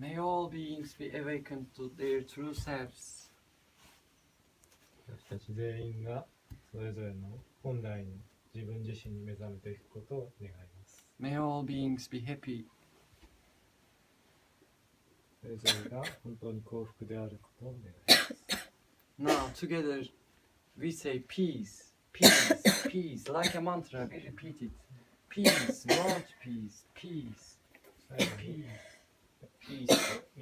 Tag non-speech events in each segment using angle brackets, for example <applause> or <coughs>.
May all beings be awakened to their true selves. 私たち全員がそれぞれの本来の自分自身に目覚めていくことを願います。May all beings be happy. それぞれが本当に幸福であることを願います。Now, together, we say peace, peace, <coughs> peace, like a mantra, we repeat it. Peace, Lord, peace, peace, peace.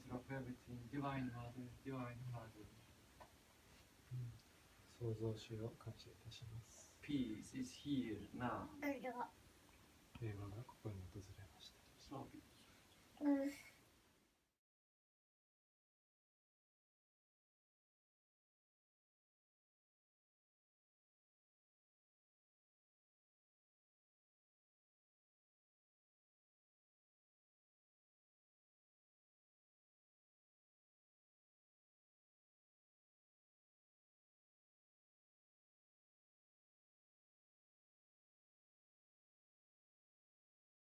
image of everything, divine mother, divine father. 創造主を感謝いたします。Peace is here now. 平和がここに訪れました。